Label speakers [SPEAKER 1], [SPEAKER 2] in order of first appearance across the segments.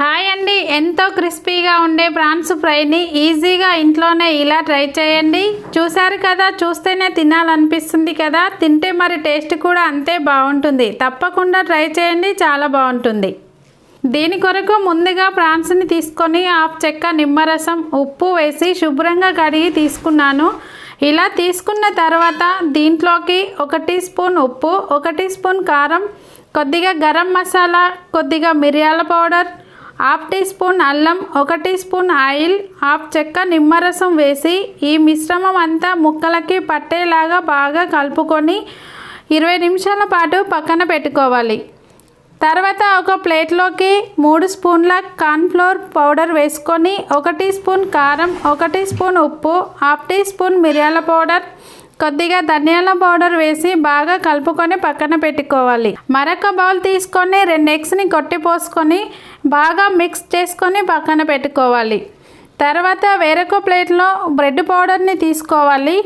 [SPEAKER 1] Hi అండి. ఎంతో క్రిస్పీగా ఉండే ప్రాన్స్ ఫ్రైని ఈజీగా ఇంట్లోనే ఇలా ట్రై చేయండి. చూశారు కదా చూస్తేనే తినాలనిపిస్తుంది కదా. తింటే మరి టేస్ట్ కూడా అంతే బాగుంటుంది. తప్పకుండా ట్రై చేయండి చాలా బాగుంటుంది. దీని కొరకు ముందుగా ప్రాన్స్ని తీసుకొని హాఫ్ చెక్క నిమ్మరసం ఉప్పు వేసి శుభ్రంగా కడిగి తీసుకున్నాను. ఇలా తీసుకున్న తర్వాత దీంట్లోకి ఒక టీ స్పూన్ ఉప్పు ఒక టీ స్పూన్ కారం కొద్దిగా గరం మసాలా కొద్దిగా మిరియాల పౌడర్ హాఫ్ టీ స్పూన్ అల్లం ఒక టీ స్పూన్ ఆయిల్ హాఫ్ చెక్క నిమ్మరసం వేసి ఈ మిశ్రమం అంతా ముక్కలకి పట్టేలాగా బాగా కలుపుకొని ఇరవై నిమిషాల పాటు పక్కన పెట్టుకోవాలి. తర్వాత ఒక ప్లేట్లోకి మూడు స్పూన్ల కార్న్ఫ్లోర్ పౌడర్ వేసుకొని ఒక టీ స్పూన్ కారం ఒక టీ స్పూన్ ఉప్పు హాఫ్ టీ స్పూన్ మిరియాల పౌడర్ కొద్దిగా ధనియాల పౌడర్ వేసి బాగా కలుపుకొని పక్కన పెట్టుకోవాలి. మరొక బౌల్ తీసుకొని రెండు ఎగ్స్ని కొట్టి పోసుకొని బాగా మిక్స్ చేసుకొని పక్కన పెట్టుకోవాలి. తర్వాత వేరొక ప్లేట్లో బ్రెడ్ పౌడర్ని తీసుకోవాలి.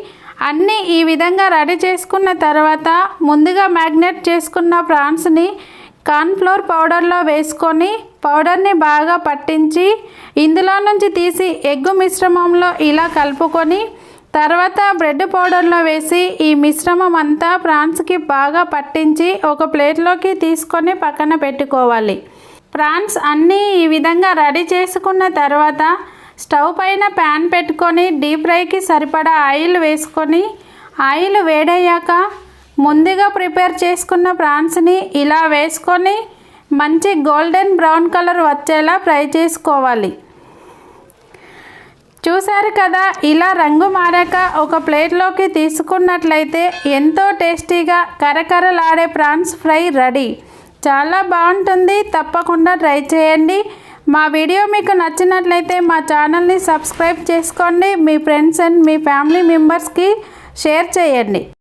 [SPEAKER 1] అన్నీ ఈ విధంగా రెడీ చేసుకున్న తర్వాత ముందుగా మ్యాగ్నెట్ చేసుకున్న ప్రాన్స్ని కార్న్ఫ్లోర్ పౌడర్లో వేసుకొని పౌడర్ని బాగా పట్టించి ఇందులో నుంచి తీసి ఎగ్గు మిశ్రమంలో ఇలా కలుపుకొని తర్వాత బ్రెడ్ పౌడర్లో వేసి ఈ మిశ్రమం అంతా ప్రాన్స్కి బాగా పట్టించి ఒక ప్లేట్లోకి తీసుకొని పక్కన పెట్టుకోవాలి. ప్రాన్స్ అన్నీ ఈ విధంగా రెడీ చేసుకున్న తర్వాత స్టవ్ పైన ప్యాన్ పెట్టుకొని డీప్ ఫ్రైకి సరిపడా ఆయిల్ వేసుకొని ఆయిల్ వేడయ్యాక ముందుగా ప్రిపేర్ చేసుకున్న ప్రాన్స్ని ఇలా వేసుకొని మంచి గోల్డెన్ బ్రౌన్ కలర్ వచ్చేలా ఫ్రై చేసుకోవాలి. చూశారు కదా ఇలా రంగు మారాక ఒక ప్లేట్లోకి తీసుకున్నట్లయితే ఎంతో టేస్టీగా కరకరలాడే ప్రాన్స్ ఫ్రై రెడీ. చాలా బాగుంటుంది తప్పకుండా ట్రై చేయండి. మా వీడియో మీకు నచ్చినట్లయితే మా ఛానల్ని సబ్స్క్రైబ్ చేసుకోండి. మీ ఫ్రెండ్స్ అండ్ మీ ఫ్యామిలీ మెంబర్స్కి షేర్ చేయండి.